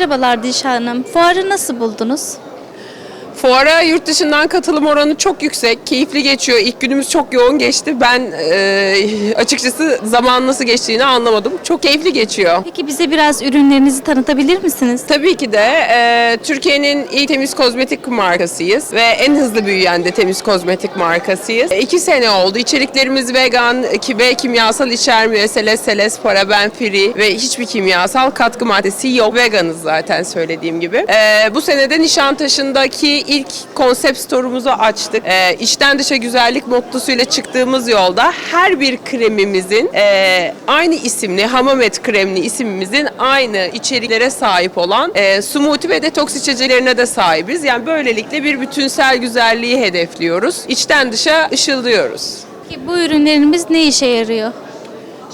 Merhabalar Dişa Hanım. Fuarı nasıl buldunuz? Fuara yurt dışından katılım oranı çok yüksek, keyifli geçiyor. İlk günümüz çok yoğun geçti. Ben e, açıkçası zaman nasıl geçtiğini anlamadım. Çok keyifli geçiyor. Peki bize biraz ürünlerinizi tanıtabilir misiniz? Tabii ki de e, Türkiye'nin ilk temiz kozmetik markasıyız ve en hızlı büyüyen de temiz kozmetik markasıyız. E, iki sene oldu. İçeriklerimiz vegan ve kimyasal içermiyor. Seles, seles, paraben free ve hiçbir kimyasal katkı maddesi yok. Veganız zaten söylediğim gibi. E, bu senede Nişantaşı'ndaki ilk konsept store'umuzu açtık. E, içten dışa güzellik mottosuyla çıktığımız yolda her bir kremimizin e, aynı isimli Hamamet kremli isimimizin aynı içeriklere sahip olan e, smoothie ve detoks içeceklerine de sahibiz. Yani böylelikle bir bütünsel güzelliği hedefliyoruz. İçten dışa ışıldıyoruz. Peki bu ürünlerimiz ne işe yarıyor?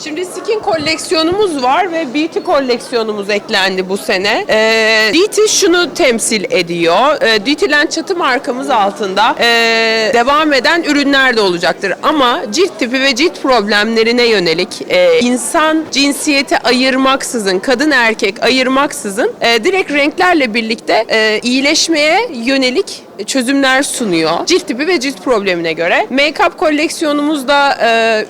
Şimdi skin koleksiyonumuz var ve beauty koleksiyonumuz eklendi bu sene. Ee, beauty şunu temsil ediyor. Ee, Beautyland çatı markamız altında ee, devam eden ürünler de olacaktır. Ama cilt tipi ve cilt problemlerine yönelik ee, insan cinsiyeti ayırmaksızın, kadın erkek ayırmaksızın ee, direkt renklerle birlikte ee, iyileşmeye yönelik çözümler sunuyor. Cilt tipi ve cilt problemine göre. Make-up koleksiyonumuzda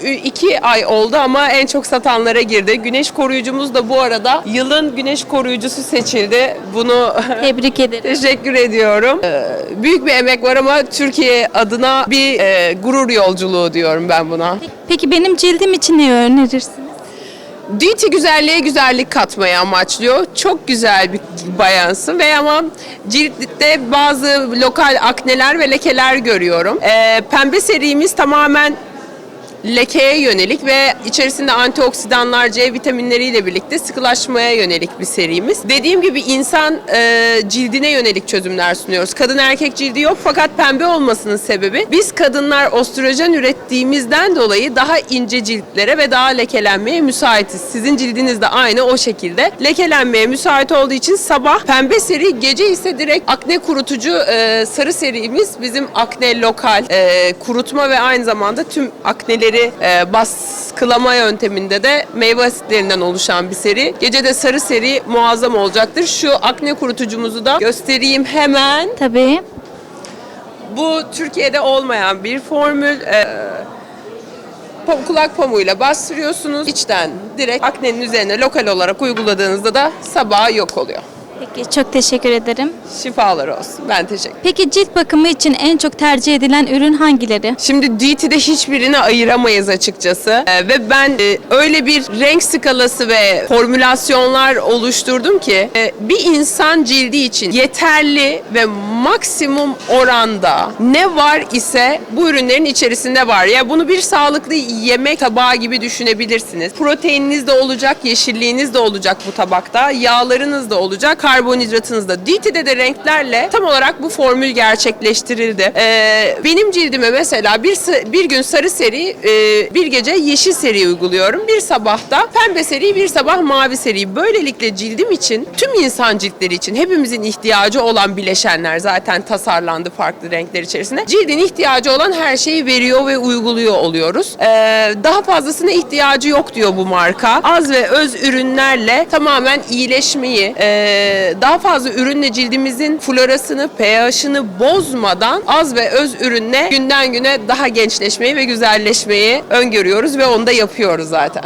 e, iki ay oldu ama en çok satanlara girdi. Güneş koruyucumuz da bu arada yılın güneş koruyucusu seçildi. Bunu Tebrik ederim. teşekkür ediyorum. E, büyük bir emek var ama Türkiye adına bir e, gurur yolculuğu diyorum ben buna. Peki benim cildim için ne önerirsiniz? Duty güzelliğe güzellik katmayı amaçlıyor. Çok güzel bir bayansın ve ama ciltte bazı lokal akneler ve lekeler görüyorum. Ee, pembe serimiz tamamen lekeye yönelik ve içerisinde antioksidanlar, C vitaminleriyle birlikte sıkılaşmaya yönelik bir serimiz. Dediğim gibi insan e, cildine yönelik çözümler sunuyoruz. Kadın erkek cildi yok fakat pembe olmasının sebebi biz kadınlar ostrojen ürettiğimizden dolayı daha ince ciltlere ve daha lekelenmeye müsaitiz. Sizin cildiniz de aynı o şekilde lekelenmeye müsait olduğu için sabah pembe seri, gece ise direkt akne kurutucu e, sarı serimiz bizim akne lokal e, kurutma ve aynı zamanda tüm akneleri e, baskılama yönteminde de meyve asitlerinden oluşan bir seri. Gece de sarı seri muazzam olacaktır. Şu akne kurutucumuzu da göstereyim hemen. Tabii. Bu Türkiye'de olmayan bir formül. E, kulak pamuğuyla bastırıyorsunuz. İçten direkt aknenin üzerine lokal olarak uyguladığınızda da sabaha yok oluyor. Peki çok teşekkür ederim. Şifalar olsun. Ben teşekkür Peki cilt bakımı için en çok tercih edilen ürün hangileri? Şimdi DT'de hiçbirini ayıramayız açıkçası. Ee, ve ben e, öyle bir renk skalası ve formülasyonlar oluşturdum ki e, bir insan cildi için yeterli ve maksimum oranda ne var ise bu ürünlerin içerisinde var. Ya bunu bir sağlıklı yemek tabağı gibi düşünebilirsiniz. Proteininiz de olacak, yeşilliğiniz de olacak bu tabakta, yağlarınız da olacak, karbonhidratınız da. DT'de de renklerle tam olarak bu formül gerçekleştirildi. Ee, benim cildime mesela bir bir gün sarı seri, e, bir gece yeşil seri uyguluyorum. Bir sabahta pembe seri, bir sabah mavi seri. Böylelikle cildim için, tüm insan ciltleri için hepimizin ihtiyacı olan bileşenler zaten tasarlandı farklı renkler içerisinde. Cildin ihtiyacı olan her şeyi veriyor ve uyguluyor oluyoruz. Ee, daha fazlasına ihtiyacı yok diyor bu marka. Az ve öz ürünlerle tamamen iyileşmeyi, e, daha fazla ürünle cildimizin florasını, pH'ını bozmadan az ve öz ürünle günden güne daha gençleşmeyi ve güzelleşmeyi öngörüyoruz ve onu da yapıyoruz zaten.